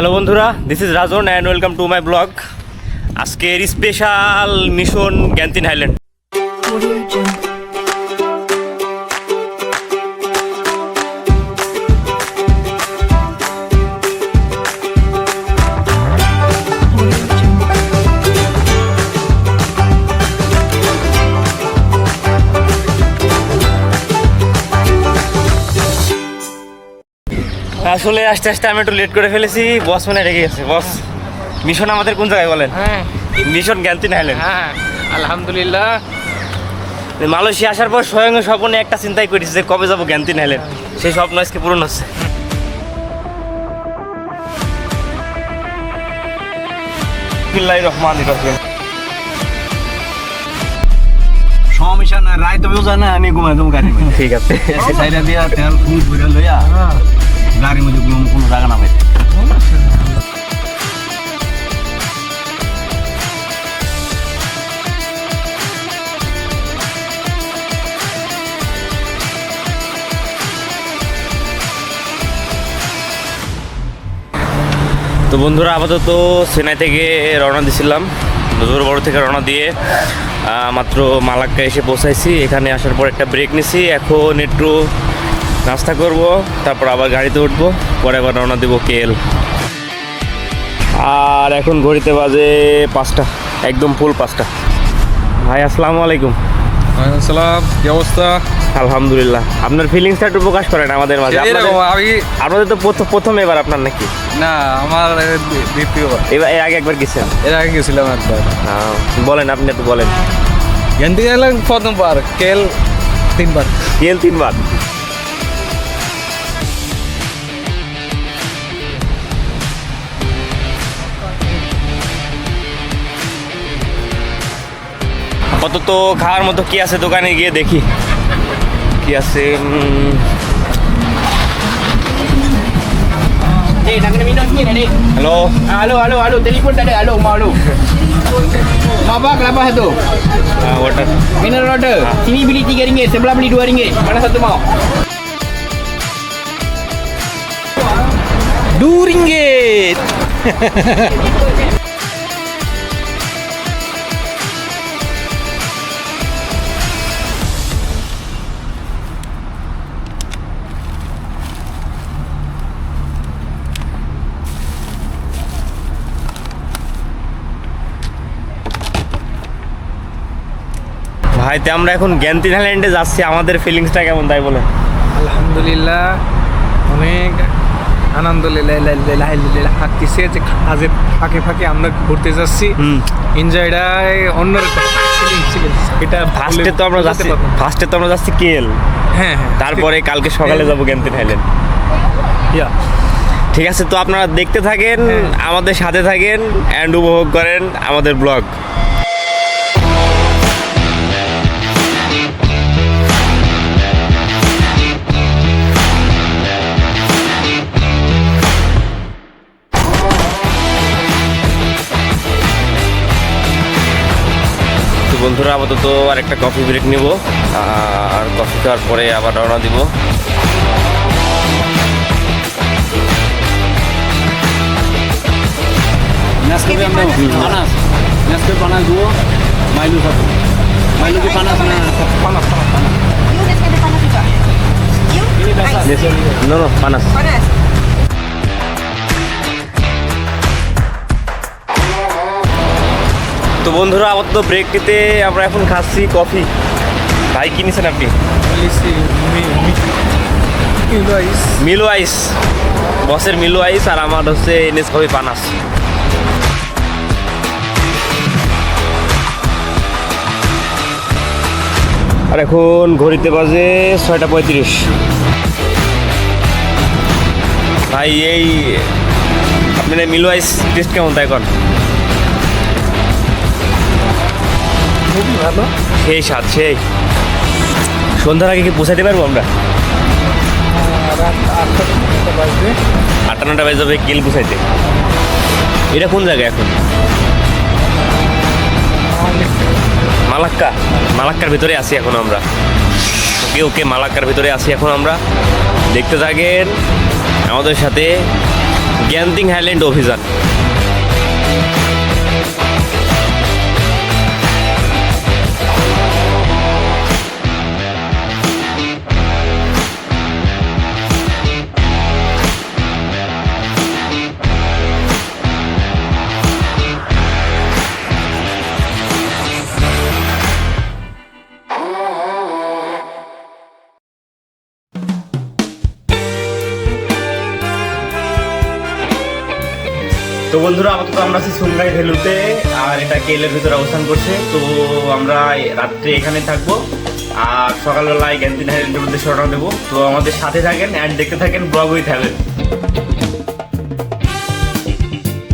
Hello বন্ধুরা। This is Rajan and welcome to my blog আজকের special mission Genting Highland আসলে আস্তে আস্তে আমি একটু লেট করে ফেলেছি। বস মানে রেগে গেছে। বস মিশন আমাদের কোন জায়গায় বলেন? হ্যাঁ। Mission Highland. হ্যাঁ আলহামদুলিল্লাহ। মালয়েশিয়া আসার পর স্বয়ং স্বপ্নে একটা চিন্তাই করেছি যে কবে যাব গ্যান্তিন হাইল্যান্ড। সেই স্বপ্ন আজকে পূরণ হচ্ছে। বিসমিল্লাহির রহমানির রহিম। সমস্যা না রায় তবেও জানা আমি ঘুমাই দেবো গাড়ি ঠিক আছে। সাইডে দিয়া তেল ফুল ভরে লইয়া। গাড়ির মধ্যে ঘুমাম কোনো জায়গা না পাইতে তো বন্ধুরা, আপাতত চেন্নাই থেকে রওনা দিছিলাম। নজর বড় থেকে রওনা দিয়ে মাত্র মালাক্কা এসে পৌঁছাইছি। এখানে আসার পর একটা ব্রেক নিছি। এখন একটু নাস্তা করব তারপর আবার গাড়িতে উঠবো পরে আবার রওনা দেবো কেল আর এখন ঘড়িতে বাজে পাঁচটা একদম ফুল পাঁচটা। ভাই আসসালামু আলাইকুম। সালাম কি অবস্থা? আলহামদুলিল্লাহ। আপনার ফিলিংসটা একটু প্রকাশ করেন আমাদের মাঝে। আমি আপনাদের তো প্রথম এবার আপনার নাকি? না আমার দ্বি- দ্বিতীয়বার এবার এর আগে একবার গেছেন এর আগে গেছিলাম একবার। বলেন আপনি একটু বলেন। গেন্দি গেলাম প্রথমবার কেল তিনবার। কেল তিনবার? কত তো খাওয়ার মতো কি আছে দোকানে গিয়ে দেখি কি আছে উম, Eh, nak kena minum sikit adik. Hello Halo, halo, halo. Telefon tak ada. Halo, mau halo. Mau apa kelapa satu? Water Mineral water. Sini beli RM3, sebelah beli RM2. Mana satu mau? Dua ringgit. ভাই তো আমরা এখন জ্ঞানতিন আইল্যান্ডে যাচ্ছি। আমাদের ফিলিংসটা কেমন তাই বলে আলহামদুলিল্লাহ অনেক আনন্দ হাঁটতেছে যে কাজের ফাঁকে ফাঁকে আমরা ঘুরতে যাচ্ছি। এনজয়টাই অন্য এটা ফার্স্টে তো আমরা যাচ্ছি ফার্স্টে তো আমরা যাচ্ছি কেল হ্যাঁ হ্যাঁ। তারপরে কালকে সকালে যাব জ্ঞানতিন আইল্যান্ড ইয়া। ঠিক আছে তো আপনারা দেখতে থাকেন হ্যাঁ। আমাদের সাথে থাকেন অ্যান্ড উপভোগ করেন আমাদের ব্লগ। বন্ধুরা আপাতত আর একটা কফি ব্রেক নিব আর কফি খাওয়ার পরে আবার রওনা দিব am daw. Panas. Nescafe panas dua. Milo satu. Milo di panas na. Panas, তো বন্ধুরা আপাতত ব্রেক নিতে আমরা এখন খাচ্ছি কফি ভাই কিনেছেন আপনি? মিলো আইস। বসের মিলো আইস আর আমার হচ্ছে এনএস কফি পানাস। আর এখন ঘড়িতে বাজে ছয়টা পঁয়ত্রিশ। ভাই এই আপনার মিলো আইস টেস্ট কেমন তাই এখন? খুবই ভালো। সেই স্বাদ সেই। সন্ধ্যার আগে কি পৌঁছাতে পারব আমরা? আটটা নটা বাজে যাবে কিল পৌঁছাইতে। এটা কোন জায়গায় এখন? মালাক্কা। মালাক্কার ভিতরে আছি এখন আমরা। ওকে ওকে মালাক্কার ভিতরে আছি এখন আমরা। দেখতে থাকেন আমাদের সাথে গ্যান্তিং হাইল্যান্ড অভিযান। তো বন্ধুরা, আপাতত আমরা আছি সুমরাই ভেলুতে, আর এটা কেলের ভিতরে অবস্থান করছে। তো আমরা রাত্রে এখানে থাকব। আর সকালবেলায় গ্যান্তিন মধ্যে সরানো দেবো। তো আমাদের সাথে থাকেন অ্যান্ড দেখতে থাকেন ব্লগ হয়ে হ্যাভেন।